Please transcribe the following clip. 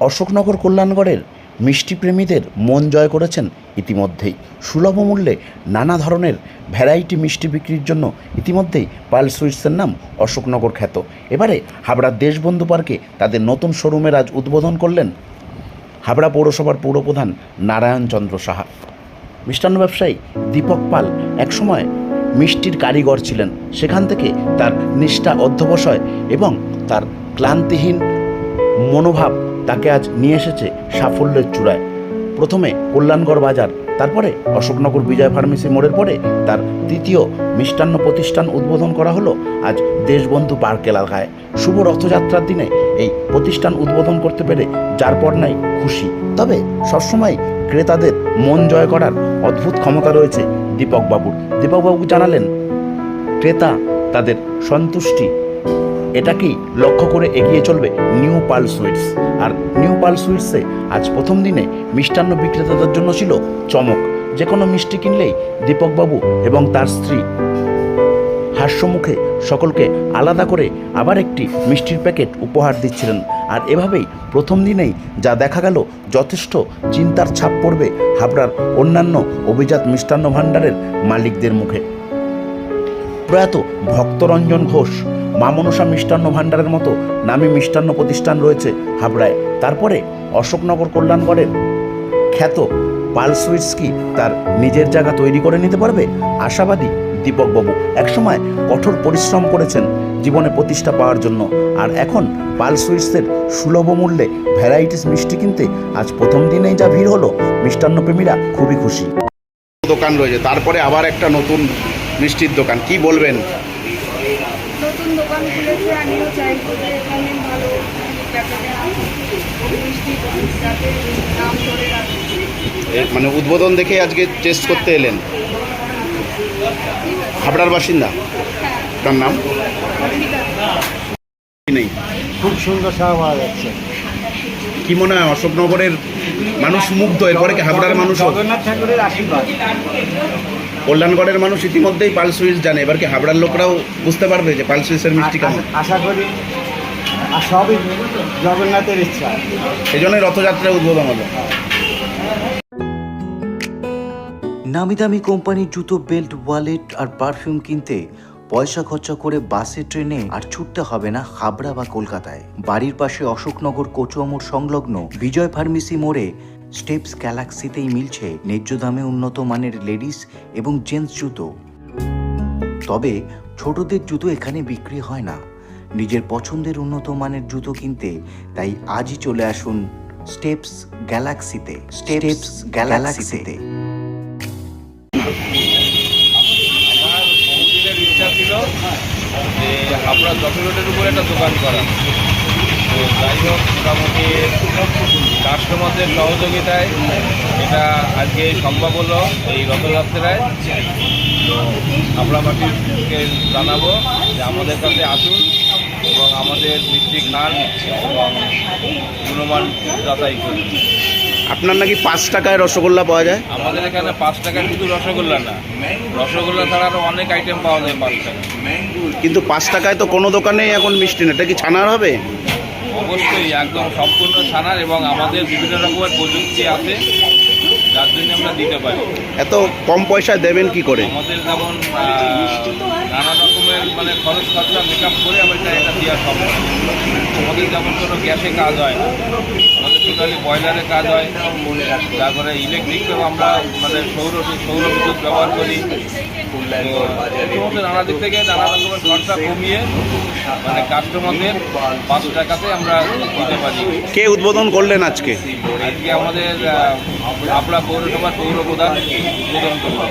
অশোকনগর কল্যাণগড়ের মিষ্টিপ্রেমীদের মন জয় করেছেন ইতিমধ্যেই। সুলভ মূল্যে নানা ধরনের ভ্যারাইটি মিষ্টি বিক্রির জন্য ইতিমধ্যেই পাল সুইটসের নাম অশোকনগর খ্যাত। এবারে হাবড়ার দেশবন্ধু পার্কে তাদের নতুন শোরুমের আজ উদ্বোধন করলেন হাবড়া পৌরসভার পৌরপ্রধান নারায়ণ চন্দ্র সাহা। মিষ্টান্ন ব্যবসায়ী দীপক পাল একসময় মিষ্টির কারিগর ছিলেন। সেখান থেকে তার নিষ্ঠা অধ্যবসায় এবং তার ক্লান্তিহীন মনোভাব তাকে আজ নিয়ে এসেছে সাফল্যের চূড়ায়। প্রথমে কল্যাণগড় বাজার, তারপরে অশোকনগর বিজয় ফার্মেসি মোড়ের পরে তার তৃতীয় মিষ্টান্ন প্রতিষ্ঠান উদ্বোধন করা হলো আজ দেশবন্ধু পার্ক এলাকায়। শুভ রথযাত্রার দিনে এই প্রতিষ্ঠান উদ্বোধন করতে পেরে যার পর নাই খুশি। তবে সবসময় ক্রেতাদের মন জয় করার অদ্ভুত ক্ষমতা রয়েছে দীপকবাবুর। দীপকবাবু জানালেন, ক্রেতা তাদের সন্তুষ্টি এটাকেই লক্ষ্য করে এগিয়ে চলবে নিউ পাল সুইটস? আর নিউ পাল সুইটসে আজ প্রথম দিনে মিষ্টান্ন বিক্রেতাদের জন্য ছিল চমক। যে কোনো মিষ্টি কিনলেই দীপকবাবু এবং তার স্ত্রী হাস্যমুখে সকলকে আলাদা করে আবার একটি মিষ্টির প্যাকেট উপহার দিচ্ছিলেন। আর এভাবেই প্রথম দিনেই যা দেখা গেল যথেষ্ট চিন্তার ছাপ পড়বে হাবড়ার অন্যান্য অভিজাত মিষ্টান্ন ভাণ্ডারের মালিকদের মুখে। প্রয়াত ভক্তরঞ্জন ঘোষ মা মনসা মিষ্টান্ন ভাণ্ডারের মতো নামী মিষ্টান্ন প্রতিষ্ঠান রয়েছে হাবড়ায়। তারপরে অশোকনগর কল্যাণগড়ের খ্যাত পাল সুইটস কি তার নিজের জায়গা তৈরি করে নিতে পারবে? আশাবাদী দীপকবাবু একসময় কঠোর পরিশ্রম করেছেন জীবনে প্রতিষ্ঠা পাওয়ার জন্য। আর এখন পাল সুইটসের সুলভ মূল্যে ভ্যারাইটিস মিষ্টি কিনতে আজ প্রথম দিনেই যা ভিড় হলো, মিষ্টান্ন প্রেমীরা খুবই খুশি। দোকান রয়েছে, তারপরে আবার একটা নতুন মিষ্টির দোকান, কি বলবেন? নতুন দোকান খুলেছে আমিও চাইব যে এখানে ভালো মানে উদ্বোধন দেখে আজকে টেস্ট করতে এলেন? হাবড়ার বাসিন্দা? তার নাম? নেই। খুব সুন্দর সারা পাওয়া যাচ্ছে। কি মনে হয় অশোকনগরের মানুষ মুগ্ধ? এরপরে কি হাবড়ার মানুষ জগন্নাথ ঠাকুরের আশীর্বাদ। কল্যাণগড়ের মানুষ ইতিমধ্যেই পাল সুইচ জানে। এবার কি হাবড়ার লোকরাও বুঝতে পারবে যে পাল সুইচের মিষ্টি কেমন? আশা- করি আর সবই জগন্নাথের ইচ্ছা। সেই জন্যই রথযাত্রায় উদ্বোধন হলো নামি দামি কোম্পানির জুতো বেল্ট ওয়ালেট আর পারফিউম কিনতে পয়সা খরচা করে বাসে ট্রেনে আর ছুটতে হবে না হাবড়া বা কলকাতায়। বাড়ির পাশে অশোকনগর কচুয়ামোড় সংলগ্ন বিজয় ফার্মেসি মোড়ে স্টেপস গ্যালাক্সিতেই মিলছে ন্যায্য দামে উন্নত মানের লেডিস এবং জেন্টস জুতো। তবে ছোটদের জুতো এখানে বিক্রি হয় না। নিজের পছন্দের উন্নত মানের জুতো কিনতে তাই আজই চলে আসুন স্টেপস গ্যালাক্সিতে। স্টেপস গ্যালাক্সিতে। আমার জকি রোডের উপরে একটা দোকান করা। তো যাই হোক, মোটামুটি কাস্টমারদের সহযোগিতায় এটা আজকে সম্ভব হলো এই রথযাত্রায়। তো আমরা মাটিকে জানাব যে আমাদের কাছে আসুন এবং আমাদের মিষ্টি খান এবং গুণমান যাচাই করুন। আপনার নাকি পাঁচ টাকায় রসগোল্লা পাওয়া যায়? আমাদের এখানে পাঁচ টাকায় শুধু রসগোল্লা না। রসগোল্লা ছাড়া আরও অনেক আইটেম পাওয়া যায় পাঁচ টাকা কিন্তু পাঁচ টাকায় তো কোনো দোকানেই এখন মিষ্টি না। এটা কি ছানার হবে? অবশ্যই একদম সম্পূর্ণ ছানার এবং আমাদের বিভিন্ন রকমের প্রযুক্তি আছে যার জন্য আমরা দিতে পারি। এত কম পয়সা দেবেন কি করে? আমাদের যেমন নানা নানা রকমের মানে খরচ খরচা মেকআপ করে আমরা এটা এটা দেওয়া সম্ভব। আমাদের যেমন কোনো গ্যাসে কাজ হয় না আমাদের টোটালি বয়লারে কাজ হয়। তারপরে ইলেকট্রিকও আমরা মানে সৌর সৌর বিদ্যুৎ ব্যবহার করি। নানা দিক থেকে নানা রকমের খরচা কমিয়ে মানে কাস্টমারদের পাঁচ টাকাতে আমরা দিতে পারি। কে উদ্বোধন করলেন আজকে? আজকে আমাদের হাবড়া পৌরসভার পৌর প্রধান উদ্বোধন করলাম